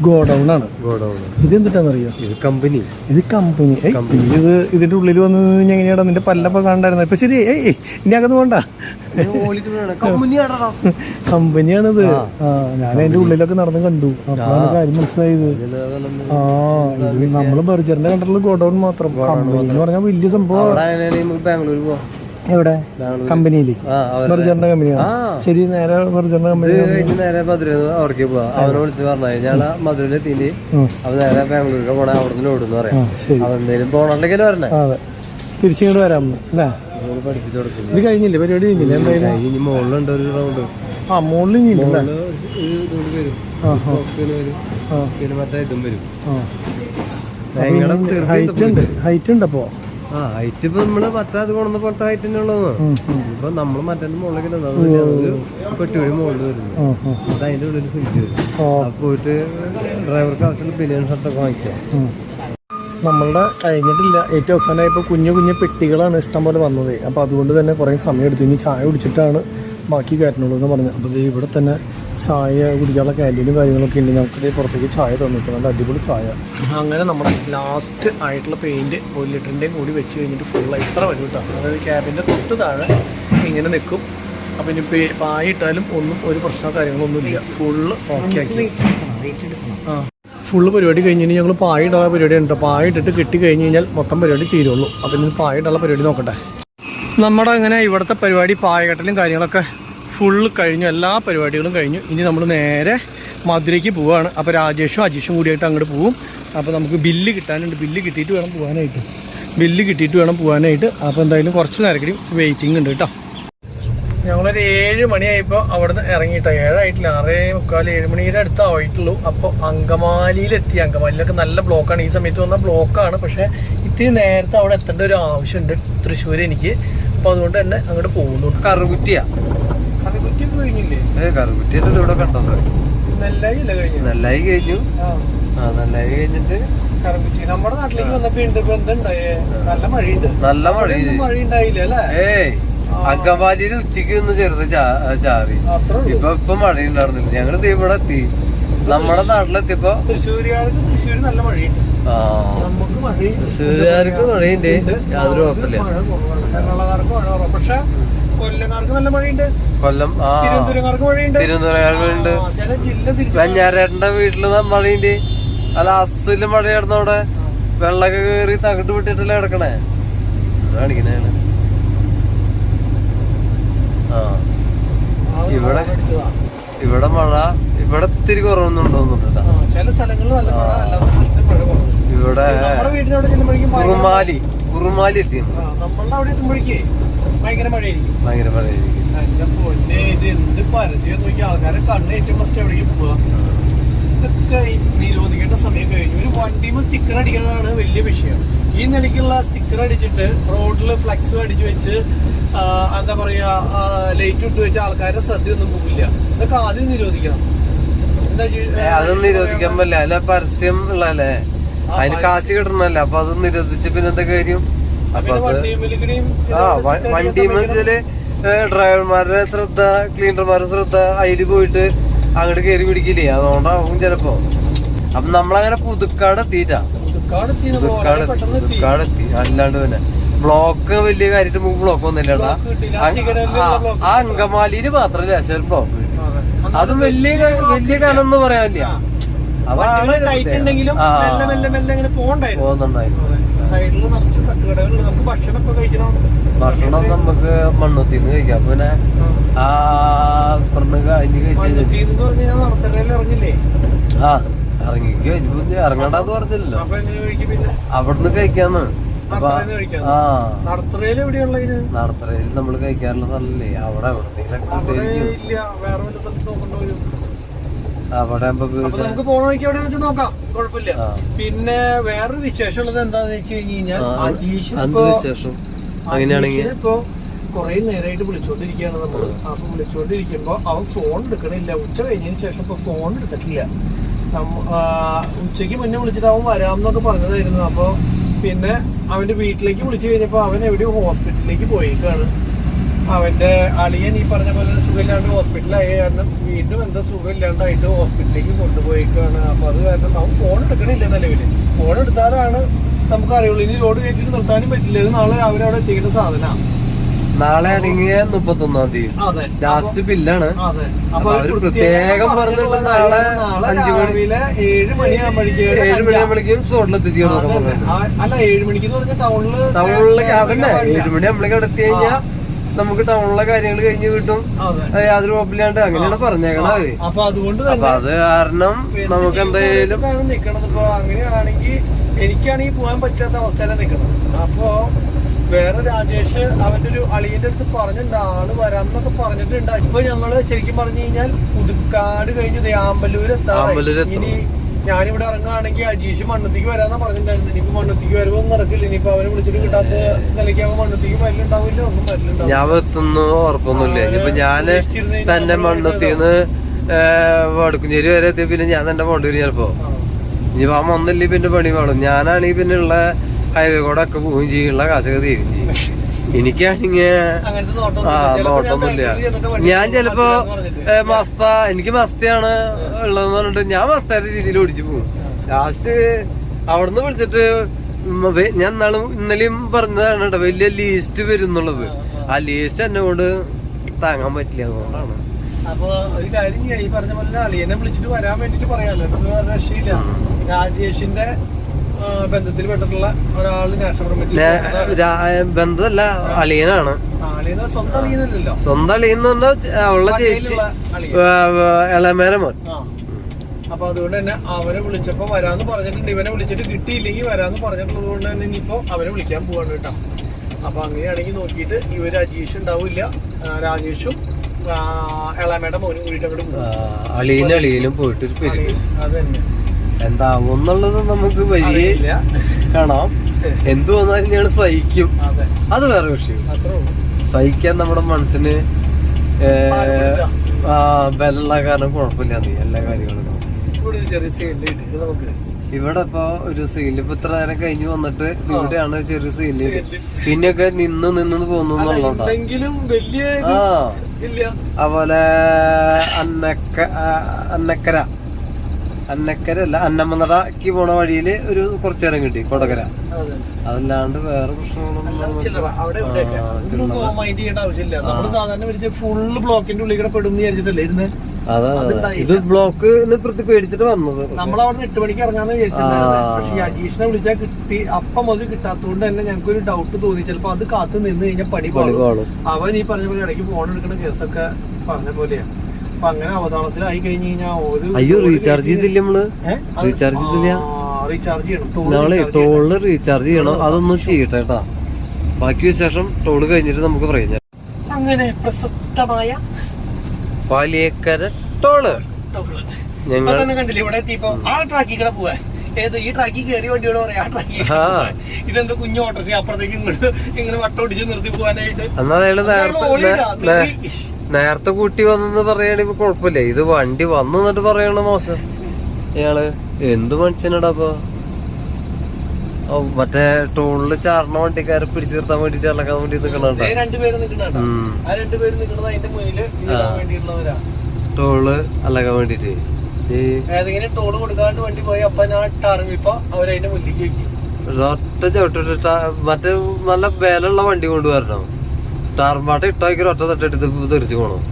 ഗോഡൗൺ ആണ്. ഗോഡൗൺ. ഇത് എന്തിട്ടാണെന്നറിയോ ഇത് കമ്പനി. ഇത് കമ്പനി. ഇത് ഇതിന്റെ ഉള്ളിൽ വന്ന് കഴിഞ്ഞാൽ എങ്ങനെയാടാ നിന്റെ പല്ലപ്പ കണ്ടായിരുന്നു ഇപ്പൊ ശരി ഏയ് ഇനി അകത്ത് പോണ്ട. കമ്പനിയാണിത്. ആ. ഞാൻ അതിന്റെ ഉള്ളിലൊക്കെ നടന്ന് കണ്ടു. അപ്പോഴാണ് കാര്യം മനസ്സിലായത്. ആ ഇത് നമ്മൾ ബർജറിന്റെ കണ്ടിട്ടുള്ള ഗോഡൗൺ മാത്രം. കമ്പനി എന്ന് പറഞ്ഞാൽ വലിയ സംഭവം. ബാംഗ്ലൂർ പോവാം. എവിടെ? കമ്പനിയിലേക്ക്. ബർജറിന്റെ കമ്പനിയാണ്? ശരി നേരെ ബർജറിന്റെ കമ്പനി കഴിഞ്ഞ് നേരെ മധുര അവർക്ക് പോവാ. അവനെ വിളിച്ച് പറഞ്ഞു ഞാൻ മധുരയിൽ എത്തിയിട്ട് ഉം. അവൻ നേരെ ബാംഗ്ലൂർക്ക് പോണേ അവിടെ നിന്ന് ഓടുന്നു പറയാം ശരി. അതെന്തേലും വരണേ. അതെ. തിരിച്ചിങ്ങോട്ട് വരാം അല്ലേ? ഇത് കഴിഞ്ഞില്ല? പരിപാടി കഴിഞ്ഞില്ല? എന്തായാലും? ഇനി മുകളിലുണ്ട് ഒരു റൗണ്ട് ആ മുകളിൽ ഇനി വരും. ഹൈറ്റ് ഉണ്ട് ഹൈറ്റ് ഉണ്ട് അപ്പോ ആ ഹൈറ്റ് ഇപ്പൊ നമ്മൾ മറ്റേ അത് കൊണ്ടുവന്ന പോലത്തെ ഹൈറ്റ് തന്നെ ഉള്ളത് ഉം, ഉം. ഇപ്പൊ നമ്മൾ മറ്റേ മുകളിലേക്ക് പെട്ടിവഴി മുകളിൽ വരുന്നു ഇത് അതിന്റെ ഉള്ളിൽ ഫിറ്റ് വരും. അപ്പൊ പോയിട്ട് ഡ്രൈവർക്ക് ആവശ്യമുള്ള ബിനിയൻ ഷർട്ടൊക്കെ വാങ്ങിക്കാം. നമ്മളുടെ കഴിഞ്ഞിട്ടില്ല. ഏറ്റവും അവസാനമായപ്പോൾ കുഞ്ഞു കുഞ്ഞു പെട്ടികളാണ് ഇഷ്ടം പോലെ വന്നത്. അപ്പോൾ അതുകൊണ്ട് തന്നെ കുറേ സമയം എടുത്തു. ഇനി ചായ കുടിച്ചിട്ടാണ് ബാക്കി കയറ്റണുള്ളൂ എന്ന് പറഞ്ഞു. അപ്പോൾ ഇവിടെ തന്നെ ചായ കുടിക്കാനുള്ള കാലിലും കാര്യങ്ങളൊക്കെ ഉണ്ട്. ദേ പുറത്തേക്ക് ചായ തന്നിട്ട് നല്ല അടിപൊളി ചായ. അങ്ങനെ നമ്മൾ ലാസ്റ്റ് ആയിട്ടുള്ള പെയിന്റ് ഒരു ലിറ്ററിന്റെയും കൂടി വെച്ച് കഴിഞ്ഞിട്ട് ഫുള്ളായി ഇത്ര വരും കേട്ടോ. അതായത് ക്യാബിന്റെ തൊട്ട് താഴെ ഇങ്ങനെ നിൽക്കും. അപ്പം ഇനി പായ ഇട്ടാലും ഒന്നും ഒരു പ്രശ്നമോ കാര്യങ്ങളൊന്നും ഇല്ല. ഫുള്ള് ഓക്കെ ആക്കി. ആ. ഫുള്ള് പരിപാടി കഴിഞ്ഞ് കഴിഞ്ഞാൽ ഞങ്ങൾ പായ ഇടാനുള്ള പരിപാടി ഉണ്ട്. പായ ഇട്ടിട്ട് കിട്ടി കഴിഞ്ഞ് കഴിഞ്ഞാൽ മൊത്തം പരിപാടി തീരുള്ളൂ. അപ്പം ഇനി പായ ഇടാനുള്ള പരിപാടി നോക്കട്ടെ. നമ്മുടെ അങ്ങനെ ഇവിടുത്തെ പരിപാടി പായകട്ടലും കാര്യങ്ങളൊക്കെ ഫുള്ള് കഴിഞ്ഞു. എല്ലാ പരിപാടികളും കഴിഞ്ഞു. ഇനി നമ്മൾ നേരെ മധുരയ്ക്ക് പോവുകയാണ് അപ്പോൾ രാജേഷും അജീഷും കൂടിയായിട്ട് അങ്ങോട്ട് പോവും. അപ്പോൾ നമുക്ക് ബില്ല് കിട്ടാനുണ്ട്. ബില്ല് കിട്ടിയിട്ട് വേണം പോകാനായിട്ട് ബില്ല് കിട്ടിയിട്ട് വേണം പോകാനായിട്ട് അപ്പോൾ എന്തായാലും കുറച്ച് നേരം വെയിറ്റിംഗ് ഉണ്ട് കേട്ടോ. ഞങ്ങളൊരു ഏഴ് മണിയായപ്പോൾ അവിടുന്ന് ഇറങ്ങിയിട്ടോ ഏഴായിട്ടില്ല ആറേ മുക്കാൽ ഏഴ് മണിയുടെ അടുത്ത് ആയിട്ടുള്ളൂ അപ്പോൾ അങ്കമാലിയിലെത്തി. അങ്കമാലിയിലൊക്കെ നല്ല ബ്ലോക്കാണ്. ഈ സമയത്ത് വന്ന ബ്ലോക്കാണ്. പക്ഷേ ഇത്തിരി നേരത്തെ അവിടെ എത്തേണ്ട ഒരു ആവശ്യമുണ്ട് തൃശ്ശൂർ എനിക്ക്. അപ്പോൾ അതുകൊണ്ട് തന്നെ അങ്ങോട്ട് പോകുന്നു കറുകുറ്റിയാ? കറുകുറ്റി കഴിഞ്ഞില്ലേ? ഏ കറുകുറ്റിയല്ലേ ഇവിടെ കണ്ടത് കഴിഞ്ഞു നല്ലായി കഴിഞ്ഞു. ആ. നല്ലായി കഴിഞ്ഞിട്ട് നമ്മുടെ നാട്ടിലേക്ക് വന്നപ്പോ ഉണ്ട് ഇപ്പൊ എന്തുണ്ടായേ? നല്ല മഴയുണ്ട്. നല്ല മഴ മഴ ഉണ്ടായില്ല അല്ലേ? ഏയ് അങ്കമാലിയിൽ ഉച്ചയ്ക്ക് ഒന്ന് ചെറുത് ചാറി. ഇപ്പൊ ഇപ്പൊ മഴ ഉണ്ടായിരുന്നില്ല ഞങ്ങൾ ദേ ഇവിടെ എത്തി. നമ്മുടെ നാട്ടിലെത്തിയപ്പോ തൃശ്ശൂരുകാർക്ക് തൃശ്ശൂർ നല്ല മഴയുണ്ട്. തൃശ്ശൂരുകാർക്ക് മഴയുണ്ട്. യാതൊരു കുഴപ്പമില്ല. മഴ കുറവാണ്. എറണാകുളക്കാർക്ക് മഴ കുറവാണ്. പക്ഷെ കൊല്ലംകാർക്ക് നല്ല മഴയുണ്ട്. കൊല്ലം ആ. തിരുവനന്തപുരംകാർക്ക് മഴയുണ്ട്. തിരുവനന്തപുരമുണ്ട് ആ, ചില ജില്ല തിരിച്ചു വെഞ്ഞാരേട്ടന്റെ വീട്ടിൽ മഴയുണ്ട്. അല്ല അസൽ മഴയായിരുന്നു അവിടെ. വെള്ളമൊക്കെ കേറി തകട്ട് വിട്ടിട്ടല്ലേ കിടക്കണേ? കാണിക്കണേ ആ ഇവിടെ ഇവിടെ മഴ ഇവിടെ ഇത്തിരി കുറവൊന്നും തോന്നുന്നുണ്ട് ചില സ്ഥലങ്ങളിൽ നല്ല മഴ അല്ലാത്ത സ്ഥലത്ത് മഴ കുറവ്. ഇവിടെ ചെല്ലുമ്പോഴേക്കും കുറുമാലി കുറുമാലി എത്തി നമ്മളുടെ അവിടെ എത്തുമ്പോഴേക്കേ ഭയങ്കര മഴയായിരിക്കും. ഭയങ്കര മഴയായിരിക്കും. എന്റെ പൊന്നെ ഇത് എന്ത് പരസ്യം നോക്കി ആൾക്കാരെ കണ്ണ് ഏറ്റവും ഫസ്റ്റ് എവിടേക്ക് പോവാ? ഇതൊക്കെ ഈ നിരോധിക്കേണ്ട സമയം കഴിഞ്ഞു. ഒരു വണ്ടിമ സ്റ്റിക്കർ അടിക്കുന്നതാണ് വലിയ വിഷയം. ഈ നിലയ്ക്കുള്ള സ്റ്റിക്കർ അടിച്ചിട്ട് റോഡിൽ ഫ്ലക്സ് അടിച്ചു വെച്ച് എന്താ പറയാ ലൈറ്റ് ഇട്ട് വെച്ച ആൾക്കാരുടെ ശ്രദ്ധയൊന്നും പോകില്ല ഇതൊക്കെ ആദ്യം നിരോധിക്കണം. എന്താ അതൊന്നും നിരോധിക്കാൻ പറ്റില്ല. അല്ല പരസ്യം ഉള്ളല്ലേ അതിന് കാശ് കിട്ടണല്ലേ അപ്പൊ അത് നിരോധിച്ച് പിന്നെ എന്താ കാര്യം? അപ്പൊ അത് ആ വണ്ടി വെച്ചാൽ ഡ്രൈവർമാരുടെ ശ്രദ്ധ ക്ലീനർമാരുടെ ശ്രദ്ധ അതിൽ പോയിട്ട് അങ്ങോട്ട് കയറി പിടിക്കില്ലേ? അതുകൊണ്ടാവും ചിലപ്പോ. അപ്പൊ നമ്മളങ്ങനെ പുതുക്കാട് എത്തിയിട്ടാ. പുതുക്കാട് എത്തി. അല്ലാണ്ട് പിന്നെ ബ്ലോക്ക് വലിയ കാര്യമായിട്ട് മുമ്പ് ബ്ലോക്ക് വന്നില്ലടാ ആ അങ്കമാലിയിൽ മാത്രല്ല ശരി ബ്ലോക്ക്? അതെ. വലിയ വലിയ കനൊന്നും പറയാനില്ല. ഭക്ഷണം നമുക്ക് മണ്ണുത്തിന്ന് കഴിക്കാം. പിന്നെ ആ അപ്പുറന്ന് കഴിഞ്ഞ് കഴിച്ചു പറഞ്ഞു ആ ഇറങ്ങിക്കോ. ഇറങ്ങണ്ടെന്ന് പറഞ്ഞില്ലല്ലോ. അവിടുന്ന് കഴിക്കാന്ന്. നടത്തറയിൽ നമ്മൾ കഴിക്കാറുള്ളതല്ലേ അവിടെ അവിടെ നമുക്ക് പോണ വഴിക്ക് എവിടെ വെച്ച് നോക്കാം. കുഴപ്പമില്ല. പിന്നെ വേറൊരു വിശേഷം ഉള്ളത് എന്താന്ന് വെച്ച് കഴിഞ്ഞ് കഴിഞ്ഞാൽ അജീഷ് അങ്ങനെയാണെങ്കിൽ ഇപ്പൊ കൊറേ നേരമായിട്ട് വിളിച്ചോണ്ടിരിക്കുകയാണ് നമ്മൾ. അപ്പൊ വിളിച്ചോണ്ടിരിക്കുമ്പോ അവൻ ഫോൺ എടുക്കണില്ല. ഉച്ച കഴിഞ്ഞതിന് ശേഷം ഇപ്പൊ ഫോൺ എടുത്തിട്ടില്ല. ഉച്ചയ്ക്ക് മുന്നേ വിളിച്ചിട്ട് അവൻ വരാമെന്നൊക്കെ പറഞ്ഞതായിരുന്നു. അപ്പൊ പിന്നെ അവന്റെ വീട്ടിലേക്ക് വിളിച്ചു കഴിഞ്ഞപ്പോൾ അവൻ എവിടെയോ ഹോസ്പിറ്റലിലേക്ക് പോയേക്കാണ്. അവന്റെ അളിയൻ ഈ പറഞ്ഞ പോലെ സുഖമില്ലാണ്ട് ഹോസ്പിറ്റലായ കാരണം വീണ്ടും എന്താ സുഖമില്ലാണ്ടായിട്ട് ഹോസ്പിറ്റലിലേക്ക് കൊണ്ടുപോയേക്കാണ്. അപ്പോൾ അത് കാരണം അവൻ ഫോൺ എടുക്കണില്ല നിലവിൽ ഫോൺ എടുത്താലാണ് നമുക്ക് അറിയുള്ളൂ. ഇനി ലോഡ് കയറ്റിട്ട് നിർത്താനും പറ്റില്ല. ഇത് നാളെ രാവിലെ അവിടെ എത്തിക്കേണ്ട സാധനമാണ് നാളെ ആണെങ്കിൽ മുപ്പത്തൊന്നാം തീയതി. അതെ. ലാസ്റ്റ് ബില്ലാണ്. അപ്പൊ അവർ പ്രത്യേകം പറഞ്ഞിട്ടുണ്ട് നാളെ അഞ്ചു മണി ഏഴു മണിയാകുമ്പോഴേക്കും ഏഴ് മണിയാകുമ്പോഴേക്കും സ്പോട്ടിൽ എത്തിച്ചേർന്നു അല്ല ഏഴ് മണിക്ക് ടൗണിൽ ടൗണിലേക്ക് അതന്നെ. ഏഴ് മണി നമ്മളേക്ക് അവിടെ എത്തി കഴിഞ്ഞാൽ നമുക്ക് ടൗണിലെ കാര്യങ്ങൾ കഴിഞ്ഞ് കിട്ടും. യാതൊരു കുഴപ്പമില്ലാണ്ട് അങ്ങനെയാണ് പറഞ്ഞേക്കണ അവർ. അപ്പൊ അതുകൊണ്ട് അപ്പൊ അത് കാരണം നമുക്ക് എന്തായാലും നിക്കണത്. ഇപ്പൊ അങ്ങനെയാണെങ്കിൽ എനിക്കാണെങ്കിൽ പോകാൻ പറ്റാത്ത അവസ്ഥയിലാണ് നിക്കുന്നത് അപ്പോ വേറെ രാജേഷ് അവന്റെ ഒരു അളിയന്റെ അടുത്ത് പറഞ്ഞിട്ടുണ്ട് ആൾ വരാമെന്നൊക്കെ പറഞ്ഞിട്ടുണ്ട്. ഇപ്പൊ ഞങ്ങൾ ശരിക്കും പറഞ്ഞു കഴിഞ്ഞാൽ പുതുക്കാട് കഴിഞ്ഞ് ദേ ആമ്പല്ലൂര് ആമ്പല്ലൂര് എത്താറായി. ഇനി ഞാനിവിടെ ഇറങ്ങുകയാണെങ്കിൽ അജീഷ് മണ്ണത്തേക്ക് വരാന്നാ പറഞ്ഞിട്ടുണ്ടായിരുന്നു ഇനിയിപ്പോ മണ്ണത്തേക്ക് വരുമ്പോൾ നടക്കില്ല ഇനിയിപ്പോ അവനെ വിളിച്ചിട്ട് കിട്ടാത്ത നിലയ്ക്ക് അവൻ മണ്ണത്തേക്ക് വരലുണ്ടാവില്ല ഒന്നും വരലുണ്ടാവില്ല ഞാൻ എത്തുന്നു ഉറപ്പൊന്നുമില്ല. ഇനിയിപ്പോ ഞാൻ തന്നെ മണ്ണത്തിന്ന് വടക്കുഞ്ചേരി വരെ എത്തി പിന്നെ ഞാൻ തന്നെ പോണ്ടി വരും ചിലപ്പോ. ഇനിയിപ്പോ ആ വന്നില്ലേ പിന്നെ പണി വേണം ഞാനാണെങ്കിൽ പിന്നെ ഉള്ള ഹൈവേ കൂടെ ഒക്കെ പോവുകയും ചെയ്യുള്ള കാശൊക്കെ തീരും ചെയ്യും. എനിക്കാണെങ്കിൽ ആ നോട്ടൊന്നുമില്ല ഞാൻ ചിലപ്പോ മസ്ത എനിക്ക് മസ്തയാണ് ഉള്ളതെന്ന് പറഞ്ഞിട്ട് ഞാൻ മസ്തയുടെ രീതിയിൽ ഓടിച്ചു പോകും. ലാസ്റ്റ് അവിടുന്ന് വിളിച്ചിട്ട് ഞാൻ നാളും ഇന്നലെയും പറഞ്ഞതാണ് കേട്ടോ വലിയ ലീസ്റ്റ് വരും എന്നുള്ളത്. ആ ലീസ്റ്റ് എന്നെ കൊണ്ട് താങ്ങാൻ പറ്റില്ല അതുകൊണ്ടാണ്. അപ്പൊ ഒരു കാര്യം ഈ പറഞ്ഞ പോലെ അളിയനെ വിളിച്ചിട്ട് വരാൻ വേണ്ടിട്ട് പറയാലോ. രക്ഷയില്ല. രാജേഷിന്റെ ബന്ധത്തിൽ പെട്ടിട്ടുള്ള ഒരാൾ നാഷണൽ ബന്ധമല്ല അളിയനാണ്. അളിയനെ സ്വന്തം അളിയനല്ലല്ലോ. സ്വന്തം അളിയൻ എന്ന് പറഞ്ഞാൽ അവളുടെ ചേച്ചി ഇളമേര മോൻ. അപ്പൊ അതുകൊണ്ട് തന്നെ അവരെ വിളിച്ചപ്പോ വരാന്ന് പറഞ്ഞിട്ടുണ്ട്. ഇവനെ വിളിച്ചിട്ട് കിട്ടിയില്ലെങ്കിൽ വരാന്ന് പറഞ്ഞിട്ടുള്ളത് കൊണ്ട് തന്നെ ഇനിയിപ്പോ അവരെ വിളിക്കാൻ പോവാണ് കേട്ടോ. അപ്പൊ അങ്ങനെയാണെങ്കിൽ നോക്കിയിട്ട് ഇവർ അജീഷ് ഉണ്ടാവില്ല. രാജേഷും ഇളമേടെ മോനും കൂടിയിട്ട് അങ്ങോട്ട് പോകും അളിയനും അളിയനും പോയിട്ട് അത് തന്നെ. എന്താവും എന്നുള്ളത് നമുക്ക് വലിയ. കാണാം. എന്ത് വന്നാലും ഞാൻ സഹിക്കും. അതെ. വേറെ വിഷയം. സഹിക്കാൻ നമ്മുടെ മനസ്സിന് ബലുള്ള കാരണം കുഴപ്പമില്ല. നീ എല്ലാ കാര്യങ്ങളും ഇവിടെ ഇപ്പൊ ഒരു സീൽ ഇപ്പൊ ഇത്ര നേരം കഴിഞ്ഞ് വന്നിട്ട് ഇവിടെയാണ് ചെറിയ സീൽ. പിന്നെയൊക്കെ നിന്ന് നിന്ന് പോകുന്നു അതുപോലെ അന്നക്ക അന്നക്കര. അന്നക്കര അല്ല അന്നമ്മനടക്ക് പോണ വഴിയിൽ ഒരു കുറച്ചു നേരം കിട്ടി കൊടകര. അതെ. അതല്ലാണ്ട് വേറെ പ്രശ്നങ്ങളൊന്നും അതാ അതാ. ഇത് ബ്ലോക്ക് പ്രതി പേടിച്ചിട്ട് വന്നത്. നമ്മളവിടെ എട്ട് മണിക്ക് ഇറങ്ങാന്ന് വിചാരിച്ചിട്ടുണ്ടായിരുന്നു. അജീഷിനെ വിളിച്ചാൽ കിട്ടി. അപ്പം മുതൽ കിട്ടാത്തതുകൊണ്ട് തന്നെ ഞങ്ങൾക്ക് ഒരു ഡൗട്ട് തോന്നി. ചിലപ്പോ അത് കാത്തു നിന്ന് കഴിഞ്ഞാൽ പണി പാടും അവൻ ഈ പറഞ്ഞ പോലെ ഇടയ്ക്ക് ഫോൺ എടുക്കുന്ന കേസൊക്കെ പറഞ്ഞ പോലെയാ. അപ്പൊ അങ്ങനെ അവതാളത്തിലായി കഴിഞ്ഞു കഴിഞ്ഞാൽ ഒരു അയ്യോ റീചാർജ് ചെയ്തില്ല നമ്മൾ? റീചാർജ് ചെയ്തില്ല? റീചാർജ് ചെയ്യണം. നമ്മളെ റീചാർജ് ടോളിൽ റീചാർജ് ചെയ്യണം. അതൊന്നും ചെയ്യട്ടെ കേട്ടാ. ബാക്കി വിശേഷം ടോൾ കഴിഞ്ഞിട്ട് നമുക്ക് പറയാം. അങ്ങനെ പ്രസക്തമായ പാലിയേക്കര ടോൾ. ഞങ്ങൾ കണ്ടില്ലേ. ഇവിടെ എത്തിയപ്പോ ആ ട്രാക്കിൽ കൂടെ ഏത് ഈ ട്രാക്കിൽ കയറി വണ്ടിയോട് പറയാം ആ ട്രാക്കിൽ. ഇതെന്താ കുഞ്ഞു ഓട്ടോറിക്ഷ അപ്പുറത്തേക്ക് ഇങ്ങോട്ട് ഇങ്ങനെ വട്ടം ഒടിച്ച് നിർത്തി പോകാനായിട്ട് നേരത്തെ കൂട്ടി വന്നെന്ന് പറയുകയാണെങ്കിൽ കുഴപ്പമില്ല. ഇത് വണ്ടി വന്നു എന്നിട്ട് പറയണ മോശം? ഇയാൾ എന്ത് മനുഷ്യനടാ അപ്പൊ? മറ്റേ ടൂളിൽ ചാർണ വണ്ടിക്കാരെ പിടിച്ചു നിർത്താൻ വേണ്ടിട്ട് ഇളക്കാൻ വേണ്ടി നിക്കണ ടോൾ അളകാൻ വേണ്ടിട്ട്. ഈ ഏതെങ്കിലും ടോൾ കൊടുക്കാണ്ട് വണ്ടി പോയി അപ്പൊ ഞാൻ ടർമിപ്പോ അവരതിന്റെ മുന്നിലേക്ക് വെക്കും. ഒറ്റ ചവിട്ടിട്ട് മറ്റേ നല്ല ഉള്ള വണ്ടി കൊണ്ടുവരണം? ടാർമാട്ട ഇട്ടാക്കി ഒറ്റ തട്ടെടുത്ത് തെറിച്ചു പോണം.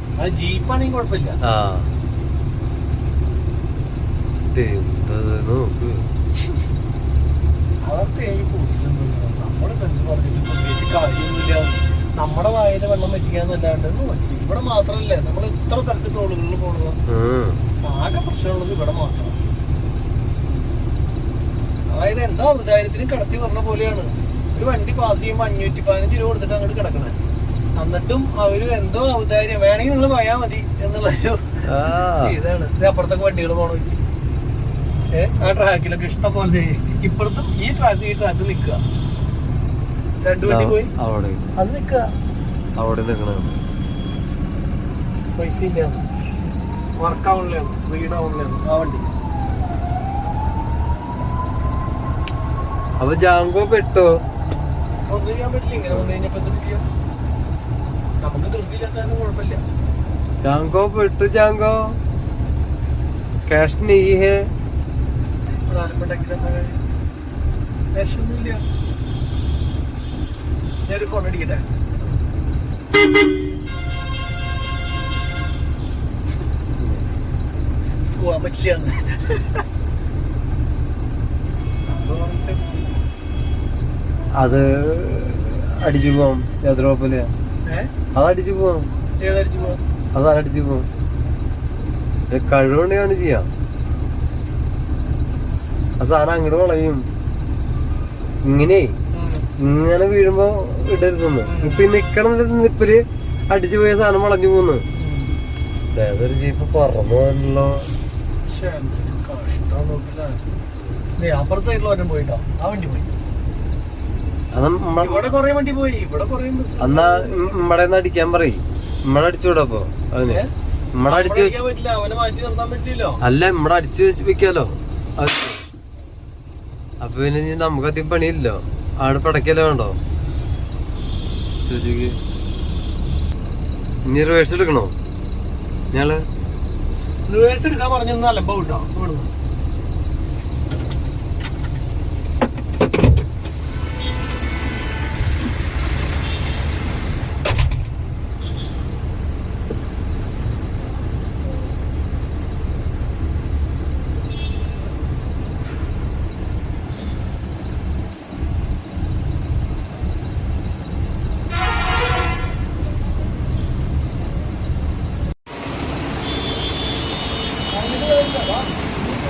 ജീപ്പാണെങ്കിൽ കുഴപ്പമില്ല ആ. ഇതെന്തത് നോക്ക്. അതൊക്കെ ഈ കൂസിലൊന്നുമില്ല നമ്മളിപ്പോ എന്ത് പറഞ്ഞിട്ട് പ്രത്യേകിച്ച് കാര്യമൊന്നുമില്ല. നമ്മുടെ വായിലെ വെള്ളം പറ്റിക്കാന്നല്ലാണ്ട് നോക്കി. ഇവിടെ മാത്രല്ലേ. നമ്മൾ ഇത്ര സ്ഥലത്ത് ടോളുകളിൽ പോണത്. ആകെ പ്രശ്നമുള്ളത് ഇവിടെ മാത്രം. അതായത് എന്തോ ഔദാര്യത്തിന് കടത്തി പറഞ്ഞ പോലെയാണ്. ഒരു വണ്ടി പാസ് ചെയ്യുമ്പോൾ അഞ്ഞൂറ്റി പതിനഞ്ച് രൂപ കൊടുത്തിട്ട് അങ്ങോട്ട് കിടക്കണേ. എന്നിട്ടും അവർ എന്തോ ഔദാര്യം വേണമെങ്കിൽ നിങ്ങൾ പോയാൽ മതി എന്നുള്ളൊരു ഇതാണ്. ഇത് അപ്പുറത്തൊക്കെ വണ്ടികൾ പോണ ഏഹ് ഏ ആ ട്രാക്കിലൊക്കെ ഇഷ്ടം പോലെ ഇപ്പുറത്തും ഈ ട്രാക്ക് ഈ ട്രാക്ക് നിക്കുക രണ്ടു വണ്ടി പോയി. അവിടെ. അത് നിക്കുക അവിടെ നിൽക്കണം പൈസ ഇല്ല വർക്ക് ആവണില്ലാണ് ആ വണ്ടി. അപ്പൊ ജാങ്കോ പെട്ടോ? ഒന്നും ചെയ്യാൻ പറ്റില്ല. ഇങ്ങനെ വന്നു കഴിഞ്ഞപ്പോ എന്ത് ചെയ്യാം നമുക്ക് ധൃതിയില്ലാത്താനും കുഴപ്പമില്ല. ജാങ്കോ പെട്ടു ജാങ്കോ. ക്യാഷ് നീ ഹേ. വിഷമൊന്നുമില്ല ഞാനൊരു ഫോൺ അടിക്കട്ടെ? പോവാൻ പറ്റില്ല അത് അടിച്ചു പോവാം. യാത്ര കുഴപ്പമില്ല ഏഹ് അത് അടിച്ചു പോവാം. ഏതടിച്ചു പോവാം? അത് അടിച്ചു പോവാം കഴിവുണ്ടെങ്കിൽ ചെയ്യാം. ആ സാധനം അങ്ങോട്ട് വളയും. ഇങ്ങനെ ഇങ്ങനെ വീഴുമ്പോ ഇടരുതെന്ന് ഇപ്പൊ നിക്കണം നിപ്പിൽ അടിച്ചു പോയ സാധനം വളഞ്ഞു പോന്ന് ഏതൊരു ജീപ്പ് പറന്നു പോകാനല്ലോ അപ്പുറത്തെ സൈഡിൽ പോയിട്ടോ. ആ വണ്ടി പോയി. നമ്മടെ അടിക്കാൻ പറയ്. നമ്മടെ അടിച്ചുവിടാ അപ്പൊ അതിന് ഏ? നമ്മടെ അടിച്ചു അവനെ അല്ല നമ്മടെ അടിച്ചു വെച്ച് വെക്കാലോ. അപ്പൊ പിന്നെ ഇനി നമുക്ക് അധികം പണിയില്ലോ ആട് പടക്കല്ലോ വേണ്ടോ? ചോദിച്ചു ഇനി റിവേഴ്സ് എടുക്കണോ? ഞങ്ങൾ റിവേഴ്സ് എടുക്കാൻ പറഞ്ഞൊന്നും അലമ്പ കിട്ടോ ഇവിടുന്ന്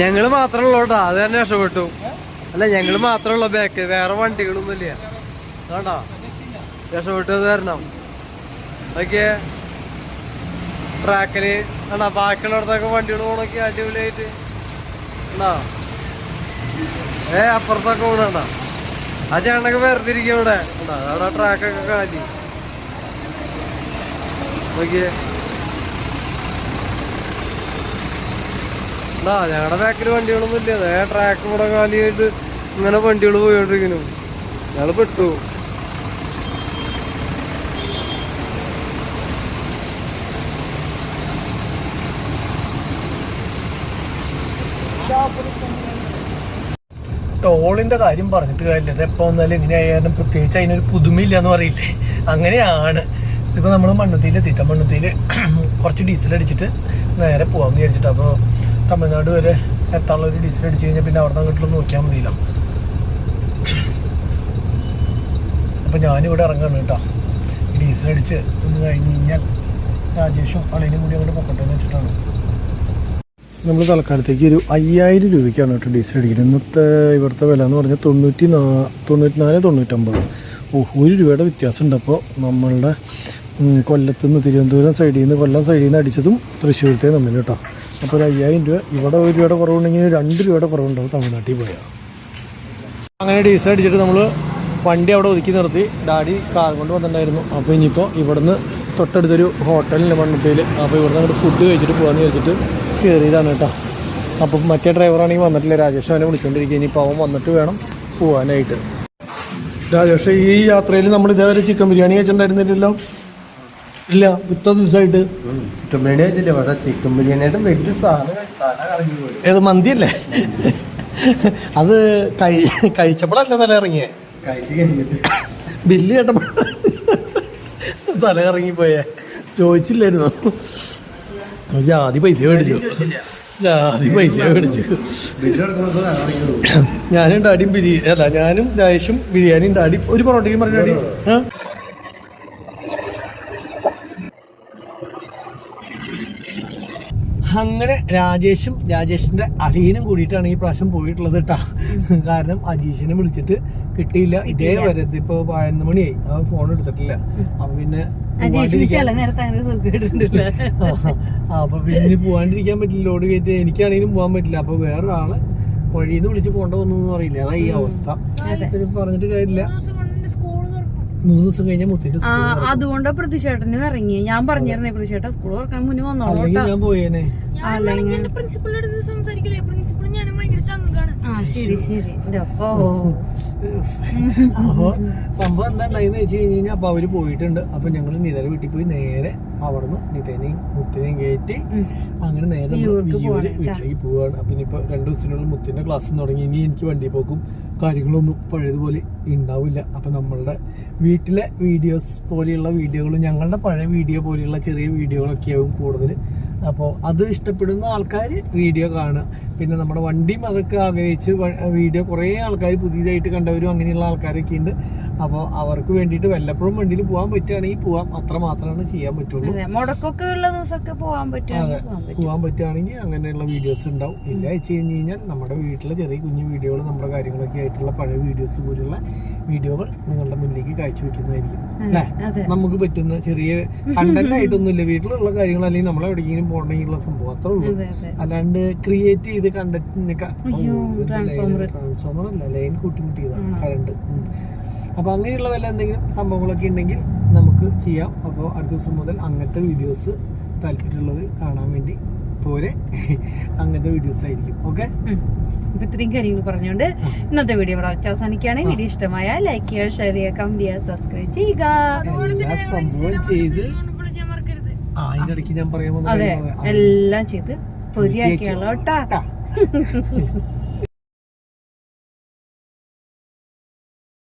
ഞങ്ങൾ മാത്രമേ ഉള്ളൂ അത് തന്നെ രക്ഷപ്പെട്ടു. അല്ല ഞങ്ങൾ മാത്രമേ ഉള്ളൂ ബാക്ക് വേറെ വണ്ടികളൊന്നും ഇല്ല വേണ്ട രക്ഷപ്പെട്ടു അത് വരണം. ഓക്കെ. ട്രാക്കിൽ ആണോ ബാക്കിയുള്ളിടത്തൊക്കെ വണ്ടികൾ പോണൊക്കെ അടിപൊളിയായിട്ട്. ഉണ്ടോ ഏ അപ്പുറത്തൊക്കെ പോണണ്ട ആ ചേട്ടനൊക്കെ വെറുതെ ഇരിക്കും ഇവിടെ ഉണ്ടോ അവിടെ ട്രാക്കൊക്കെ കാലി നോക്കിയേ. എന്താ ഞങ്ങളുടെ ബാക്കിൽ വണ്ടികളൊന്നും ഇല്ല ഏ ട്രാക്ക് കൂടെ കാലിയായിട്ട് ഇങ്ങനെ വണ്ടികൾ പോയോണ്ടിരിക്കുന്നു. ഞങ്ങൾ പെട്ടു. ടോളിന്റെ കാര്യം പറഞ്ഞിട്ട് കാര്യമില്ല. ഇത് വന്നാലും എങ്ങനെ ആയാലും പ്രത്യേകിച്ച് അതിനൊരു പുതുമയില്ല എന്ന് പറയില്ലേ? അങ്ങനെയാണ്. ഇതിപ്പോ നമ്മൾ മണ്ണുത്തിയിൽ എത്തിയിട്ട് മണ്ണുത്തിയിൽ കുറച്ച് ഡീസൽ അടിച്ചിട്ട് നേരെ പോകാമെന്ന് വിചാരിച്ചിട്ട്. അപ്പോൾ തമിഴ്നാട് വരെ എത്താനുള്ള ഒരു ഡീസൽ അടിച്ചു കഴിഞ്ഞാൽ പിന്നെ അവിടെ നിന്ന് അങ്ങോട്ടുള്ള നോക്കിയാൽ മതിയല്ലോ. അപ്പോൾ ഞാനിവിടെ ഇറങ്ങാണ് കേട്ടോ. ഡീസൽ അടിച്ച് ഒന്ന് കഴിഞ്ഞ് കഴിഞ്ഞാൽ രാജേഷും അളിനും കൂടി അങ്ങോട്ട് പൊക്കട്ടെ എന്ന് വെച്ചിട്ടാണ്. നമ്മൾ തൽക്കാലത്തേക്ക് ഒരു അയ്യായിരം രൂപയ്ക്കാണ് കേട്ടോ ഡീസൽ അടിക്കുന്നത്. ഇന്നത്തെ ഇവിടുത്തെ വില എന്ന് പറഞ്ഞാൽ തൊണ്ണൂറ്റി നാ തൊണ്ണൂറ്റിനാല് തൊണ്ണൂറ്റമ്പത്. ഓ ഒരു രൂപയുടെ വ്യത്യാസമുണ്ട്. അപ്പോൾ നമ്മളുടെ കൊല്ലത്ത് നിന്ന് തിരുവനന്തപുരം സൈഡിൽ നിന്ന് കൊല്ലം സൈഡിൽ നിന്ന് അടിച്ചതും തൃശ്ശൂരത്തെ തമ്മിൽ കേട്ടോ. അപ്പോൾ ഒരു അയ്യായിരം രൂപ ഇവിടെ ഒരു രൂപയുടെ കുറവുണ്ടെങ്കിൽ രണ്ട് രൂപയുടെ കുറവുണ്ടാവും തമിഴ്നാട്ടിൽ പോയാൽ. അങ്ങനെ ഡീസൽ അടിച്ചിട്ട് നമ്മൾ വണ്ടി അവിടെ ഒതുക്കി നിർത്തി. ഡാഡി കാർ കൊണ്ട് വന്നിട്ടുണ്ടായിരുന്നു. അപ്പോൾ ഇനിയിപ്പോൾ ഇവിടുന്ന് തൊട്ടടുത്തൊരു ഹോട്ടലിന്റെ മണ്ണുപ്പയിൽ അപ്പോൾ ഇവിടുന്ന് അങ്ങോട്ട് ഫുഡ് കഴിച്ചിട്ട് പോകാമെന്ന് ചോദിച്ചിട്ട് കയറിയതാണ് കേട്ടോ. അപ്പം മറ്റേ ഡ്രൈവറാണെങ്കിൽ വന്നിട്ടില്ല. രാജേഷ് അവനെ വിളിച്ചുകൊണ്ടിരിക്കുക ഇനിയിപ്പോൾ അവൻ വന്നിട്ട് വേണം പോകാനായിട്ട് രാജേഷ് ഈ യാത്രയിൽ നമ്മൾ ഇതേവരെ ചിക്കൻ ബിരിയാണി കഴിച്ചിട്ടുണ്ടായിരുന്നില്ലല്ലോ? ഇല്ല ഇത്ര ദിവസമായിട്ട്. ചിക്കൻ ബിരിയാണി കഴിച്ചില്ല പക്ഷെ ചിക്കൻ ബിരിയാണിയായിട്ട് വലിയ സാധനം ഏത് മന്തിയല്ലേ? അത് കഴി കഴിച്ചപ്പോഴല്ല തല ഇറങ്ങിയേ? ബില്ല് കേട്ടപ്പോൾ തല ഇറങ്ങിപ്പോയേ ചോദിച്ചില്ലായിരുന്നു. ജാതി പൈസ മേടിച്ചു. ജാതി പൈസ മേടിച്ചു. ഞാനും ഡാഡിയും ബിരിയാണി അല്ല ഞാനും ജയേഷും ബിരിയാണിയും ഡാഡിയും ഒരു പൊറോട്ടയ്ക്കും പറഞ്ഞു ഡാഡി. അങ്ങനെ രാജേഷും രാജേഷിന്റെ അളിയനും കൂടിയിട്ടാണ് ഈ പ്രാവശ്യം പോയിട്ടുള്ളത് കേട്ടാ കാരണം അജീഷിനെ വിളിച്ചിട്ട് കിട്ടിയില്ല. ഇതേ വരെ ഇപ്പൊ പതിനൊന്ന് മണിയായി. അവൻ ഫോൺ എടുത്തിട്ടില്ല. അപ്പൊ പിന്നെ അപ്പൊ പിന്നെ പോവാണ്ടിരിക്കാൻ പറ്റില്ല. ലോഡ് കയറ്റി എനിക്കാണെങ്കിലും പോകാൻ പറ്റില്ല. അപ്പൊ വേറൊരാൾ വഴിയിൽ നിന്ന് വിളിച്ച് പോണ്ട വന്നു അറിയില്ല അതാ ഈ അവസ്ഥ. പറഞ്ഞിട്ട് കാര്യമില്ല. മൂന്ന് ദിവസം കഴിഞ്ഞാൽ മുത്തിന്റെ അതുകൊണ്ടാ പ്രതിഷേധനും ഇറങ്ങി ഞാൻ പറഞ്ഞിരുന്നേ പ്രതിഷേധ സ്കൂൾ തുറക്കാൻ മുന്നേ വന്നോളൂ ഞാൻ പോയേനെ. അടുത്ത് സംസാരിക്കില്ലേ? പ്രിൻസിപ്പൾ ഞാനും ഭയങ്കര ആ ശരി ശരി. അപ്പോ സംഭവം എന്താ ഉണ്ടായിന്ന് വെച്ച് കഴിഞ്ഞ് കഴിഞ്ഞാൽ അപ്പൊ അവർ പോയിട്ടുണ്ട്. അപ്പൊ ഞങ്ങൾ നിതര വീട്ടിൽ പോയി നേരെ അവിടുന്ന് നിതനെയും മുത്തിനെയും കയറ്റി അങ്ങനെ നേരെ. വീട്ടിലേക്ക് പോവാണ്. അപ്പൊ ഇനിയിപ്പോ രണ്ടു ദിവസത്തിനുള്ള മുത്തിന്റെ ക്ലാസ് തുടങ്ങി. ഇനി എനിക്ക് വണ്ടി പോക്കും കാര്യങ്ങളൊന്നും പഴയതുപോലെ ഉണ്ടാവില്ല അപ്പൊ നമ്മളുടെ വീട്ടിലെ വീഡിയോസ് പോലെയുള്ള വീഡിയോകളും ഞങ്ങളുടെ പഴയ വീഡിയോ പോലെയുള്ള ചെറിയ വീഡിയോകളൊക്കെ ആവും കൂടുതൽ അപ്പോൾ അത് ഇഷ്ടപ്പെടുന്ന ആൾക്കാർ വീഡിയോ കാണുക. പിന്നെ നമ്മുടെ വണ്ടിയും അതൊക്കെ ആഗ്രഹിച്ച് വീഡിയോ കുറേ ആൾക്കാർ പുതിയതായിട്ട് കണ്ടവരും അങ്ങനെയുള്ള ആൾക്കാരൊക്കെ ഉണ്ട്. അപ്പോൾ അവർക്ക് വേണ്ടിയിട്ട് വല്ലപ്പോഴും വണ്ടിയിൽ പോകാൻ പറ്റുകയാണെങ്കിൽ പോവാം. അത്ര മാത്രമാണ് ചെയ്യാൻ പറ്റുള്ളൂ. അതെ മുടക്കൊക്കെ ഉള്ള ദിവസമൊക്കെ പോകാൻ പറ്റുക പോകാൻ പറ്റുകയാണെങ്കിൽ അങ്ങനെയുള്ള വീഡിയോസ് ഉണ്ടാവും. ഇല്ല വെച്ച് കഴിഞ്ഞ് കഴിഞ്ഞാൽ നമ്മുടെ വീട്ടിലെ ചെറിയ കുഞ്ഞു വീഡിയോകൾ നമ്മുടെ കാര്യങ്ങളൊക്കെ ആയിട്ടുള്ള പഴയ വീഡിയോസ് പോലുള്ള വീഡിയോകൾ നിങ്ങളുടെ മുന്നിലേക്ക് കാഴ്ചവെക്കുന്നതായിരിക്കും. അല്ലേ? നമുക്ക് പറ്റുന്ന ചെറിയ കണ്ടന്റ് ആയിട്ടൊന്നുമില്ല. വീട്ടിലുള്ള കാര്യങ്ങൾ അല്ലെങ്കിൽ നമ്മളെവിടെയെങ്കിലും പോകണമെങ്കിലുള്ള സംഭവം അത്രേ ഉള്ളൂ. അല്ലാണ്ട് ക്രിയേറ്റ് ചെയ്ത് transformer. ട്രാൻസ്ഫോമർ. അല്ല ലൈൻ കൂട്ടിമുട്ടിയതാണ് കറണ്ട്. അപ്പോൾ അങ്ങനെയുള്ള വല്ല എന്തെങ്കിലും സംഭവങ്ങളൊക്കെ ഉണ്ടെങ്കിൽ നമുക്ക് ചെയ്യാം. അപ്പോൾ അടുത്ത ദിവസം മുതൽ അങ്ങനത്തെ വീഡിയോസ് താല്പര്യമുള്ളവർ കാണാൻ വേണ്ടി പോരെ. അങ്ങനത്തെ വീഡിയോസ് ആയിരിക്കും. ഓക്കെ ഇത്രയും കാര്യങ്ങൾ പറഞ്ഞുകൊണ്ട് ഇന്നത്തെ വീഡിയോ ഇവിടെ അവസാനിക്കുകയാണ്. വീഡിയോ ഇഷ്ടമായ ലൈക്ക് ചെയ്യുക ഷെയർ ചെയ്യുക കമന്റ് ചെയ്യുക സബ്സ്ക്രൈബ് ചെയ്യുക. എല്ലാ സംഭവം ചെയ്ത് അതിന്റെ ഇടയ്ക്ക് ഞാൻ പറയാൻ അതെ എല്ലാം ചെയ്ത് പൊരിയാക്കിയുള്ള കേട്ടാ 呵呵呵呵。